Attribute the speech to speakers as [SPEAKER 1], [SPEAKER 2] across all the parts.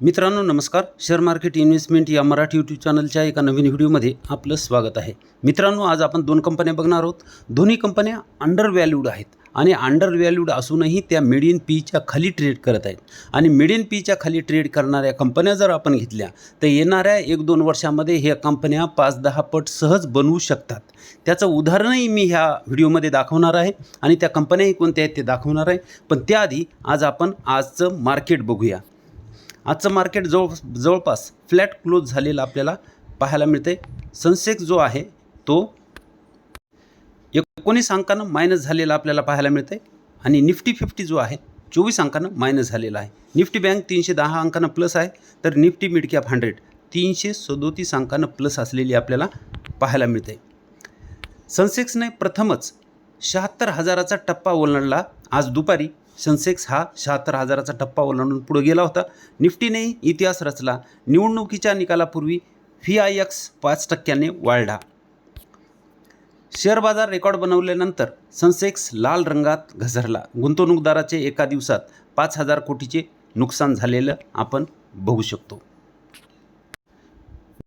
[SPEAKER 1] मित्रांनो नमस्कार. Share market investment या मराठी यूट्यूब चॅनलच्या एका नवीन व्हिडिओमध्ये आपलं स्वागत आहे. मित्रांनो आज आपण दोन कंपन्या बघणार आहोत. दोन्ही कंपन्या अंडर व्हॅल्यूड आहेत आणि अंडर व्हॅल्यूड असूनही त्या मिडियन पीच्या खाली ट्रेड करत आहेत. आणि मिडियन पीच्या खाली ट्रेड करणाऱ्या कंपन्या जर आपण घेतल्या तर येणाऱ्या एक दोन वर्षामध्ये ह्या कंपन्या पाच दहा पट सहज बनवू शकतात. त्याचं उदाहरणही मी ह्या व्हिडिओमध्ये दाखवणार आहे आणि त्या कंपन्याही कोणत्या आहेत ते दाखवणार आहे. पण त्याआधी आज आपण आजचं मार्केट बघूया. आजचं मार्केट जवळ जवळपास फ्लॅट क्लोज झालेलं आपल्याला पाहायला मिळते सनसेक्स जो आहे तो एकोणीस अंकानं मायनस झालेला आपल्याला पाहायला मिळते आणि निफ्टी फिफ्टी जो आहे चोवीस अंकानं मायनस झालेला आहे. निफ्टी बँक तीनशे दहा अंकानं प्लस आहे. तर निफ्टी मिड कॅप हंड्रेड तीनशे सदोतीस अंकानं प्लस असलेली आपल्याला पाहायला मिळते सनसेक्सने प्रथमच शहात्तर हजाराचा टप्पा ओलांडला आज दुपारी. सेन्सेक्स हा शहात्तर हजाराचा टप्पा ओलांडून पुढे गेला होता. निफ्टीने इतिहास रचला. निवडणुकीच्या निकालापूर्वी व्ही आय एक्स पाच टक्क्याने वाढला. शेअर बाजार रेकॉर्ड बनवल्यानंतर सनसेक्स लाल रंगात घसरला. गुंतवणूकदाराचे एका दिवसात पाच हजार कोटीचे नुकसान झालेलं आपण बघू शकतो.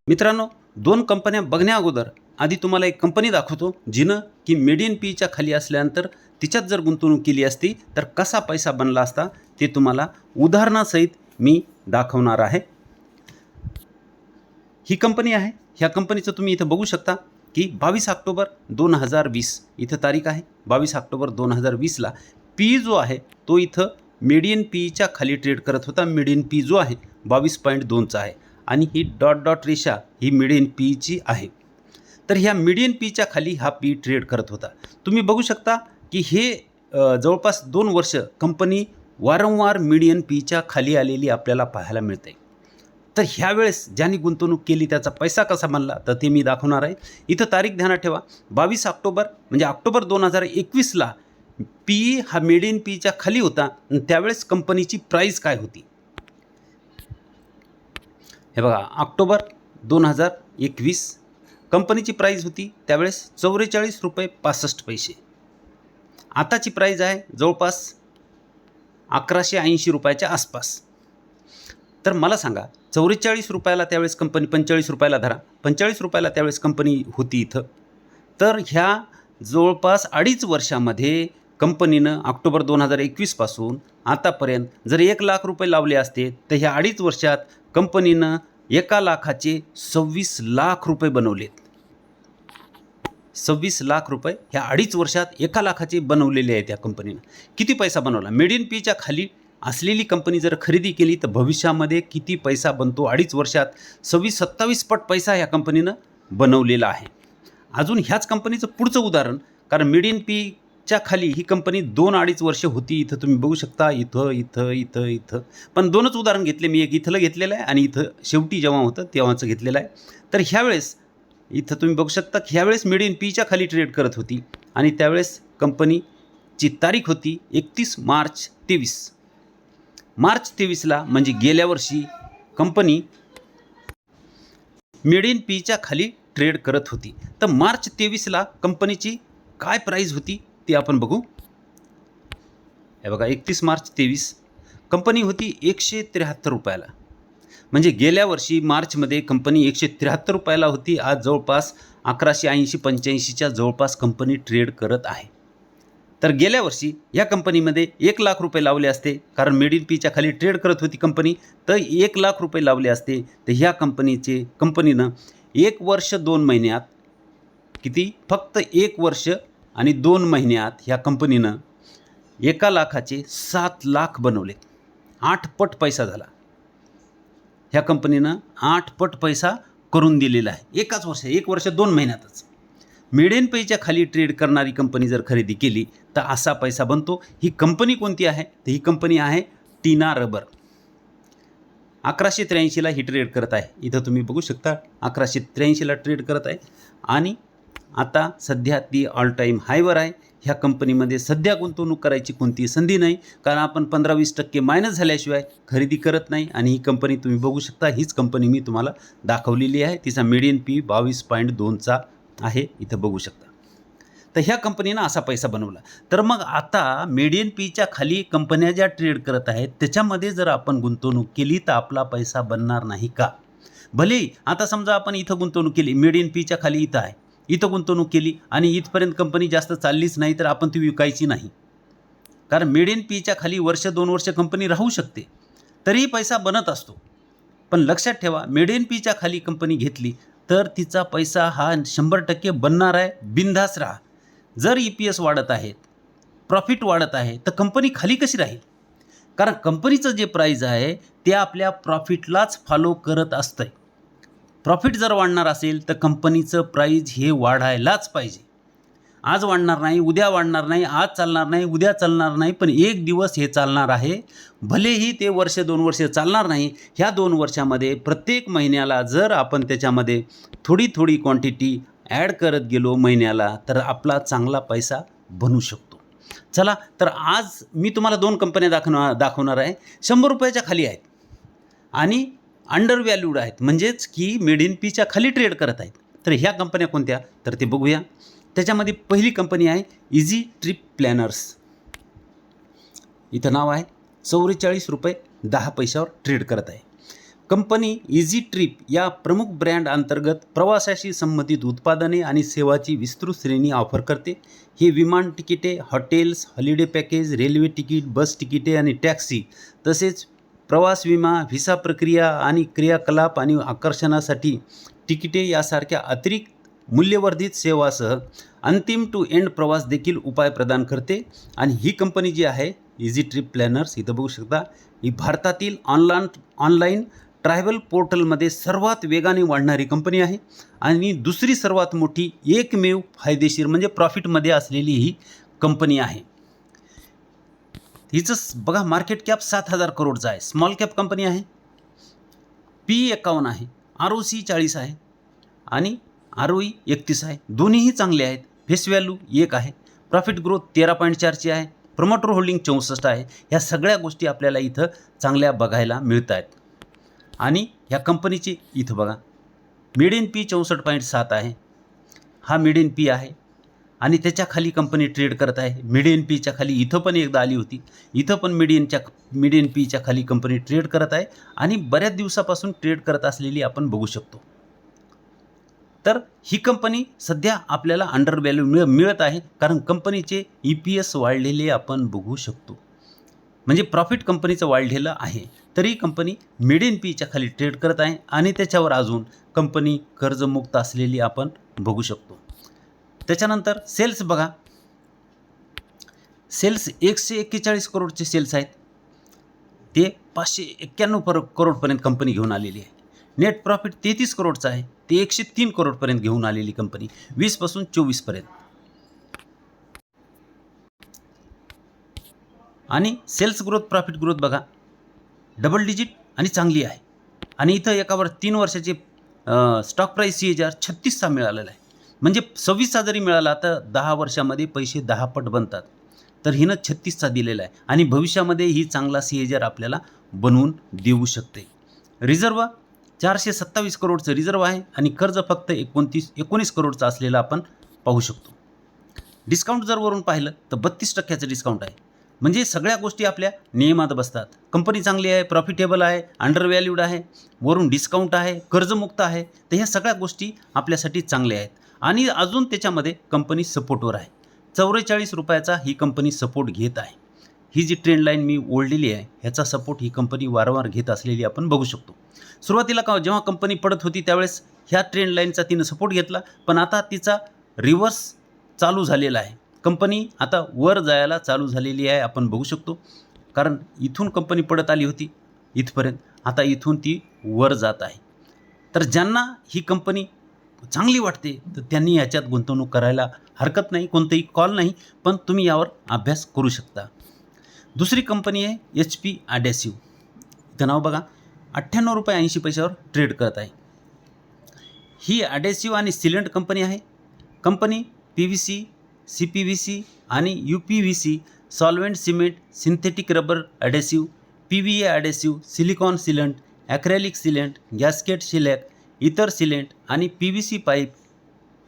[SPEAKER 1] मित्रांनो दोन कंपन्या बघण्या अगोदर आधी तुम्हाला एक कंपनी दाखवतो जिनं की मेड इन पीच्या खाली असल्यानंतर तिच्यात जर गुंतवणूक केली असती तर कसा पैसा बनला असता ते तुम्हाला उदाहरणासहित मी दाखवणार आहे. ही कंपनी आहे. ह्या कंपनीचं तुम्ही इथं बघू शकता की बावीस ऑक्टोबर दोन हजार वीस इथं तारीख आहे. बावीस ऑक्टोबर दोन हजार वीसला पी जो आहे तो इथं मिडियन पीईच्या खाली ट्रेड करत होता. मिडियन पी जो आहे बावीस पॉईंट दोनचा आहे. आणि ही डॉट डॉट रेषा ही मिडियन पीईची आहे. तर ह्या मिडियन पीच्या खाली हा पी ट्रेड करत होता. तुम्ही बघू शकता की हे जवळपास दोन वर्ष कंपनी वारंवार मिडियन पीच्या खाली आलेली आपल्याला पाहायला मिळते. तर ह्यावेळेस ज्यांनी गुंतवणूक केली त्याचा पैसा कसा बनला तर ते मी दाखवणार आहे. इथं तारीख ध्यानात ठेवा. बावीस ऑक्टोबर म्हणजे ऑक्टोबर दोन हजार एकवीसला पी हा मिडियन पीच्या खाली होता आणि त्यावेळेस कंपनीची प्राईस काय होती? हे बघा ऑक्टोबर दोन हजार एकवीस कंपनीची प्राईज होती त्यावेळेस चौवेचाळीस रुपये पासष्ट पैसे. आताची प्राईज आहे जवळपास अकराशे ऐंशी रुपयाच्या आसपास. तर मला सांगा चौवेचाळीस रुपयाला त्यावेळेस कंपनी पंचेचाळीस रुपयाला धरा. पंचेचाळीस रुपयाला त्यावेळेस कंपनी होती इथं. तर ह्या जवळपास अडीच वर्षामध्ये कंपनीनं ऑक्टोबर दोन हजार एकवीसपासून आतापर्यंत जर एक लाख रुपये लावले असते तर ह्या अडीच वर्षात कंपनीनं एका लाखाचे सव्वीस लाख रुपये बनवलेत. सव्वीस लाख रुपये ह्या अडीच वर्षात एका लाखाचे बनवलेले आहेत या कंपनीनं किती पैसा बनवला? मेड पीच्या खाली असलेली कंपनी जर खरेदी केली तर भविष्यामध्ये किती पैसा बनतो? अडीच वर्षात सव्वीस सत्तावीस पट पैसा ह्या कंपनीनं बनवलेला आहे. अजून ह्याच कंपनीचं पुढचं उदाहरण कारण मेड इन पीच्या खाली ही कंपनी दोन अडीच वर्ष होती इथं तुम्ही बघू शकता इथं इथं इथं इथं. पण दोनच उदाहरण घेतले मी एक इथलं घेतलेलं आहे आणि इथं शेवटी जेव्हा होतं तेव्हाचं घेतलेलं आहे. तर ह्यावेळेस इथं तुम्ही बघू शकता की ह्यावेळेस मिड इन पीच्या खाली ट्रेड करत होती. आणि त्यावेळेस कंपनीची तारीख होती एकतीस मार्च तेवीस. मार्च तेवीसला म्हणजे गेल्या वर्षी कंपनी मिड इन पीच्या खाली ट्रेड करत होती. तर मार्च तेवीसला कंपनीची काय प्राईज होती ती आपण बघू. हे बघा एकतीस मार्च तेवीस. कंपनी होती एकशे त्र्याहत्तर रुपयाला. म्हणजे गेल्या वर्षी मार्चमध्ये कंपनी एकशे त्र्याहत्तर रुपयाला होती. आज जवळपास अकराशे ऐंशी पंच्याऐंशीच्या जवळपास कंपनी ट्रेड करत आहे. तर गेल्या वर्षी या कंपनीमध्ये एक लाख रुपये लावले असते. कारण मेड इन पीच्या खाली ट्रेड करत होती कंपनी. तर एक लाख रुपये लावले असते. तर ह्या कंपनीचे कंपनीनं एक वर्ष दोन महिन्यात किती? फक्त एक वर्ष आणि दोन महिन्यात ह्या कंपनीनं एका लाखाचे सात लाख बनवले. आठ पट पैसा झाला. ह्या कंपनीनं आठ पट पैसा करून दिलेला आहे. एकाच वर्ष एक वर्ष दोन महिन्यातच. मिडियन पेच्या खाली ट्रेड करणारी कंपनी जर खरेदी केली तर असा पैसा बनतो. ही कंपनी कोणती आहे? तर ही कंपनी आहे टीना रबर. अकराशे त्र्याऐंशीला ही ट्रेड करत आहे. इथं तुम्ही बघू शकता अकराशे त्र्याऐंशीला ट्रेड करत आहे. आणि आता सध्या ती ऑल टाईम हायवर आहे. ह्या कंपनीमध्ये सध्या गुंतवणूक करायची कोणतीही संधी नाही. कारण आपण पंधरा वीस टक्के मायनस झाल्याशिवाय खरेदी करत नाही. आणि ही कंपनी तुम्ही बघू शकता हीच कंपनी मी तुम्हाला दाखवलेली आहे. तिचा मिडियन पी बावीस पॉईंट दोनचा आहे. इथं बघू शकता. तर ह्या कंपनीनं असा पैसा बनवला. तर मग आता मेडियन पीच्या खाली कंपन्या ज्या ट्रेड करत आहेत त्याच्यामध्ये जर आपण गुंतवणूक केली तर आपला पैसा बनणार नाही का? भले आता समजा आपण इथं गुंतवणूक केली मेडियन पीच्या खाली इथं आहे. इथं गुंतवणूक केली आणि इथपर्यंत कंपनी जास्त चाललीच नाही तर आपण ती विकायची नाही. कारण मेड इन पीच्या खाली वर्ष दोन वर्ष कंपनी राहू शकते. तरीही पैसा बनत असतो. पण लक्षात ठेवा मेड इन पीच्या खाली कंपनी घेतली तर तिचा पैसा हा शंभर टक्के बनणार आहे बिनधास राहा. जर ई पी एस वाढत आहेत प्रॉफिट वाढत आहे तर कंपनी खाली कशी राहील? कारण कंपनीचं जे प्राईज आहे ते आपल्या प्रॉफिटलाच फॉलो करत असतं प्रॉफिट जर वाढणार असेल तर कंपनीचं प्राईज हे वाढायलाच पाहिजे. आज वाढणार नाही उद्या वाढणार नाही आज चालणार नाही उद्या चालणार नाही पण एक दिवस हे चालणार आहे. भलेही ते वर्ष दोन वर्ष चालणार नाही ह्या दोन वर्षामध्ये प्रत्येक महिन्याला जर आपण त्याच्यामध्ये थोडी थोडी क्वांटिटी ॲड करत गेलो महिन्याला तर आपला चांगला पैसा बनू शकतो. चला तर आज मी तुम्हाला दोन कंपन्या दाखवणार दाखवणार आहे. शंभर रुपयाच्या खाली आहेत. आणि अंडर व्हॅल्यूड आहेत. म्हणजेच की मेड इन पीच्या खाली ट्रेड करत आहेत. तर ह्या कंपन्या कोणत्या? तर ते बघूया. त्याच्यामध्ये पहिली कंपनी आहे इझी ट्रिप प्लॅनर्स इथं नाव आहे. चौवेचाळीस रुपये दहा पैशावर ट्रेड करत आहे. कंपनी इझी ट्रिप या प्रमुख ब्रँड अंतर्गत प्रवासाशी संबंधित उत्पादने आणि सेवाची विस्तृत श्रेणी ऑफर करते. हे विमान तिकिटे hotels holiday package railway ticket bus तिकिटे आणि टॅक्सी तसेच प्रवास विमा व्हिसा प्रक्रिया आणि क्रियाकलाप आणि आकर्षणासाठी तिकिटे यासारख्या अतिरिक्त मूल्यवर्धित सेवासह अंतिम टू एंड प्रवास देखील उपाय प्रदान करते. आणि ही कंपनी जी आहे इझी ट्रिप प्लॅनर्स इथं बघू शकता ही भारतातील ऑनलाईन ऑनलाईन ट्रॅव्हल पोर्टलमध्ये सर्वात वेगाने वाढणारी कंपनी आहे. आणि दुसरी सर्वात मोठी एकमेव फायदेशीर म्हणजे प्रॉफिटमध्ये असलेली ही कंपनी आहे. हिचं बघा मार्केट कॅप सात हजार करोडचा आहे. स्मॉल कॅप कंपनी आहे. पी एकावन्न आहे. आर ओ सी चाळीस आहे. आणि आर ओ ई एकतीस आहे. दोन्हीही चांगले आहेत. फेस व्हॅल्यू एक आहे. प्रॉफिट ग्रोथ तेरा पॉईंट चारची आहे. प्रमोटर होल्डिंग चौसष्ट आहे. ह्या सगळ्या गोष्टी आपल्याला इथं चांगल्या बघायला मिळत आहेत आणि ह्या कंपनीची इथं बघा. मिड इन पी चौसष्ट पॉईंट सात आहे. हा मिड इन पी आहे. आणि त्याच्याखाली कंपनी ट्रेड करत आहे. मेड पीच्या खाली इथं पण एकदा आली होती. इथं पण मिडियनच्या मिडियन पीच्या खाली कंपनी ट्रेड करत आहे. आणि बऱ्याच दिवसापासून ट्रेड करत असलेली आपण बघू शकतो. तर ही कंपनी सध्या आपल्याला अंडर व्हॅल्यू मिळ मिळत आहे. कारण कंपनीचे ई पी एस वाढलेले आपण बघू शकतो. म्हणजे प्रॉफिट कंपनीचं वाढलेलं आहे. तरी कंपनी मिड इन पीच्या खाली ट्रेड करत आहे. आणि त्याच्यावर अजून कंपनी कर्जमुक्त असलेली आपण बघू शकतो. त्याच्यानंतर सेल्स बघा. सेल्स एकशे एक्केचाळीस करोडचे सेल्स आहेत. ते पाचशे एक्क्याण्णव पर करोडपर्यंत कंपनी घेऊन आलेली आहे. नेट प्रॉफिट तेहतीस करोडचं आहे. ते एकशे तीन करोडपर्यंत घेऊन आलेली कंपनी वीसपासून चोवीसपर्यंत आणि सेल्स ग्रोथ प्रॉफिट ग्रोथ बघा. डबल डिजिट आणि चांगली आहे. आणि इथं एकावर तीन वर्षाचे stock price C H R छत्तीसचा मिळालेला आहे. म्हणजे सव्वीसचा जरी मिळाला तर दहा वर्षामध्ये पैसे दहा पट बनतात. तर हिनं छत्तीसचा दिलेला आहे. आणि भविष्यामध्ये ही चांगला सीएजर आपल्याला बनवून देऊ शकते. रिझर्व चारशे सत्तावीस करोडचं रिझर्व आहे आणि कर्ज फक्त एकोणतीस एकोणीस करोडचं असलेलं आपण पाहू शकतो. डिस्काउंट जर वरून पाहिलं तर बत्तीस टक्क्याचं डिस्काउंट आहे. म्हणजे सगळ्या गोष्टी आपल्या नियमात बसतात. कंपनी चांगली आहे प्रॉफिटेबल आहे अंडर व्हॅल्यूड आहे वरून डिस्काउंट आहे कर्जमुक्त आहे तर ह्या सगळ्या गोष्टी आपल्यासाठी चांगल्या आहेत. आणि अजून त्याच्यामध्ये कंपनी सपोर्टवर आहे. चौवेचाळीस रुपयाचा ही कंपनी सपोर्ट घेत आहे. ही जी ट्रेंड लाईन मी ओढलेली आहे ह्याचा सपोर्ट ही कंपनी वारंवार घेत असलेली आपण बघू शकतो. सुरुवातीला का जेव्हा कंपनी पडत होती त्यावेळेस ह्या ट्रेंड लाईनचा तिनं सपोर्ट घेतला. पण आता तिचा रिव्हर्स चालू झालेला आहे. कंपनी आता वर जायला चालू झालेली आहे आपण बघू शकतो. कारण इथून कंपनी पडत आली होती इथपर्यंत. आता इथून ती वर जात आहे. तर ज्यांना ही कंपनी चांगली वाटते तर त्यांनी याच्यात गुंतवणूक करायला हरकत नाही कोणतंही कॉल नाही पण तुम्ही यावर अभ्यास करू शकता. दुसरी कंपनी आहे एच पी आडॅसिव इथं नाव बघा. अठ्ठ्याण्णव रुपये ऐंशी पैशावर ट्रेड करत आहे. ही अडॅसिव आणि सिलेंट कंपनी आहे. Company P V C C P V C आणि U P V C solvent cement synthetic rubber adhesive P V A adhesive silicone sealant acrylic sealant gasket shellac इतर sealant आणि P V C pipe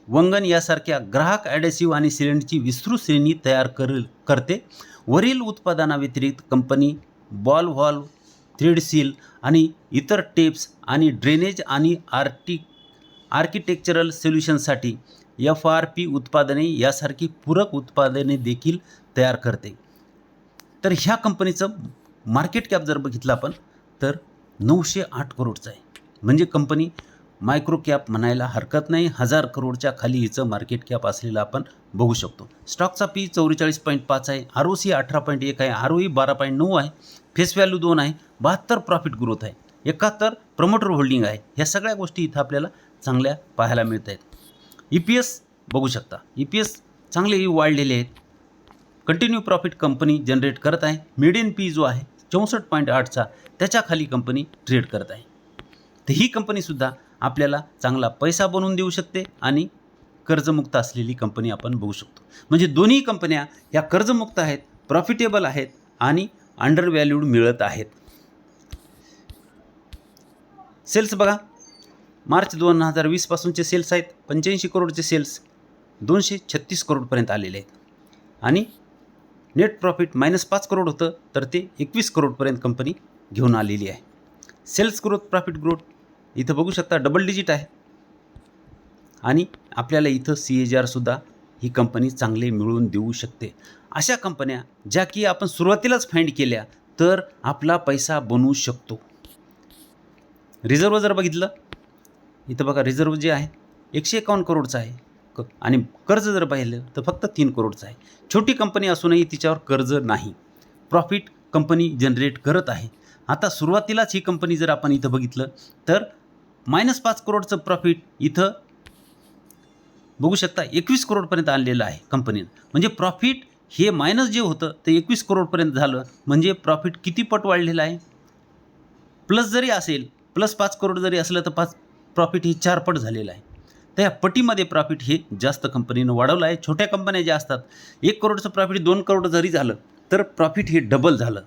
[SPEAKER 1] वंगन यासारख्या ग्राहक ॲडेसिव्ह आणि सिलेंडची विस्तृत श्रेणी तयार कर करते. वरील उत्पादनाव्यतिरिक्त company ball valve thread seal आणि इतर टेप्स आणि ड्रेनेज आणि आर्टी आर्किटेक्चरल सोल्युशनसाठी एफ आर पी उत्पादने यासारखी पूरक उत्पादने देखील तयार करते. तर ह्या कंपनीचं मार्केट कॅप जर बघितलं आपण तर नऊशे आठ करोडचं आहे. म्हणजे कंपनी मायक्रो कॅप म्हणायला हरकत नाही. हजार करोडच्या खाली हिचं मार्केट कॅप असलेलं आपण बघू शकतो. स्टॉकचा पी चौवेचाळीस पॉईंट पाच आहे. आर ओ सी अठरा पॉईंट एक आहे. आर ओ ई बारा पॉईंट नऊ आहे. फेस व्हॅल्यू दोन आहे. बहात्तर प्रॉफिट ग्रोथ आहे. एकाहत्तर प्रमोटर होल्डिंग आहे. ह्या सगळ्या गोष्टी इथं आपल्याला चांगल्या पाहायला मिळत आहेत ई पी एस बघू शकता. ई पी एस चांगले वाढलेले आहेत. कंटिन्यू प्रॉफिट कंपनी जनरेट करत आहे. मिडियन पी जो आहे चौसष्ट पॉईंट आठचा त्याच्याखाली कंपनी ट्रेड करत आहे. तर ही कंपनीसुद्धा आपल्याला चांगला पैसा बनवून देऊ शकते आणि कर्जमुक्त असलेली कंपनी आपण बघू शकतो. म्हणजे दोन्ही कंपन्या ह्या कर्जमुक्त आहेत प्रॉफिटेबल आहेत आणि अंडर व्हॅल्यूड मिळत आहेत. सेल्स बघा. मार्च दोन हजार वीसपासूनचे सेल्स आहेत पंच्याऐंशी करोडचे सेल्स दोनशे छत्तीस करोडपर्यंत आलेले आहेत. आणि नेट प्रॉफिट मायनस पाच करोड होतं तर ते एकवीस करोडपर्यंत कंपनी घेऊन आलेली आहे. सेल्स ग्रोथ प्रॉफिट ग्रोथ इथं बघू शकता डबल डिजिट आहे. आणि आपल्याला इथं सी ए जी आरसुद्धा ही कंपनी चांगले मिळवून देऊ शकते. अशा कंपन्या ज्या की आपण सुरुवातीलाच फाईंड केल्या तर आपला पैसा बनवू शकतो. रिझर्व जर बघितलं इथं बघा रिझर्व जे आहे एकशे एकावन्न करोडचं आहे. क आणि कर्ज जर पाहिलं तर फक्त तीन करोडचं आहे. छोटी कंपनी असूनही तिच्यावर कर्ज नाही. प्रॉफिट कंपनी जनरेट करत आहे. आता सुरुवातीलाच ही कंपनी जर आपण इथं बघितलं तर मायनस पाच करोडचं प्रॉफिट इथं बघू शकता एकवीस करोडपर्यंत आणलेलं आहे कंपनीनं म्हणजे प्रॉफिट हे मायनस जे होतं ते एकवीस करोडपर्यंत झालं. म्हणजे प्रॉफिट किती पट वाढलेलं आहे? प्लस जरी असेल प्लस पाच करोड जरी असलं तर पाच प्रॉफिट हे चार पट झालेलं आहे. तर ह्या पटीमध्ये प्रॉफिट हे जास्त कंपनीनं वाढवलं आहे. छोट्या कंपन्या ज्या असतात एक करोडचं प्रॉफिट दोन करोड जरी झालं तर प्रॉफिट हे डबल झालं.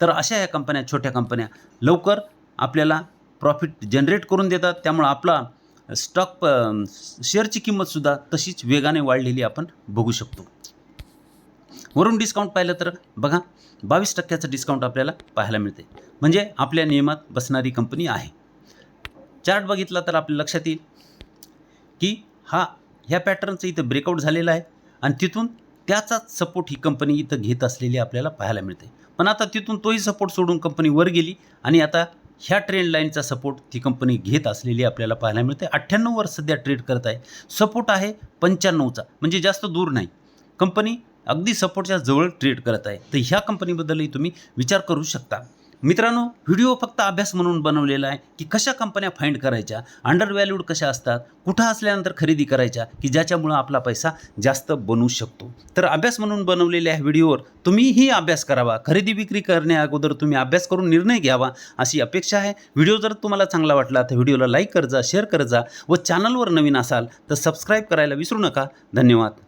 [SPEAKER 1] तर अशा ह्या कंपन्या छोट्या कंपन्या लवकर आपल्याला प्रॉफिट जनरेट करून देतात. त्यामुळं आपला स्टॉक शेअरची किंमतसुद्धा तशीच वेगाने वाढलेली आपण बघू शकतो. वरून डिस्काउंट पाहिलं तर बघा बावीस टक्क्याचं डिस्काउंट आपल्याला पाहायला मिळते. म्हणजे आपल्या नियमात बसणारी कंपनी आहे. चार्ट बघितला तर आपल्या लक्षात येईल की हा ह्या पॅटर्नचं इथं ब्रेकआउट झालेला आहे आणि तिथून त्याचाच सपोर्ट ही कंपनी इथं घेत असलेली आपल्याला पाहायला मिळते. पण आता तिथून तोही सपोर्ट सोडून कंपनी वर गेली आणि आता ह्या ट्रेंड लाईनचा सपोर्ट ती कंपनी घेत असलेली आपल्याला पाहायला मिळते अठ्ठ्याण्णववर सध्या ट्रेड करत आहे. सपोर्ट आहे पंच्याण्णवचा म्हणजे जास्त दूर नाही. कंपनी अगदी सपोर्टच्या जवळ ट्रेड करत आहे. तर ह्या कंपनीबद्दलही तुम्ही विचार करू शकता. मित्रांनो व्हिडिओ फक्त अभ्यास म्हणून बनवलेला आहे की कशा कंपन्या फाइंड करायच्या अंडर व्हॅल्यूड कशा असतात कुठं असल्यानंतर खरेदी करायच्या की ज्याच्यामुळं आपला पैसा जास्त बनवू शकतो. तर अभ्यास म्हणून बनवलेल्या व्हिडिओवर तुम्हीही अभ्यास करावा. खरेदी विक्री करण्या अगोदर तुम्ही अभ्यास करून निर्णय घ्यावा अशी अपेक्षा आहे. व्हिडिओ जर तुम्हाला चांगला वाटला तर व्हिडिओला लाईक करजा शेअर करजा व चॅनलवर नवीन असाल तर सबस्क्राईब करायला विसरू नका. धन्यवाद.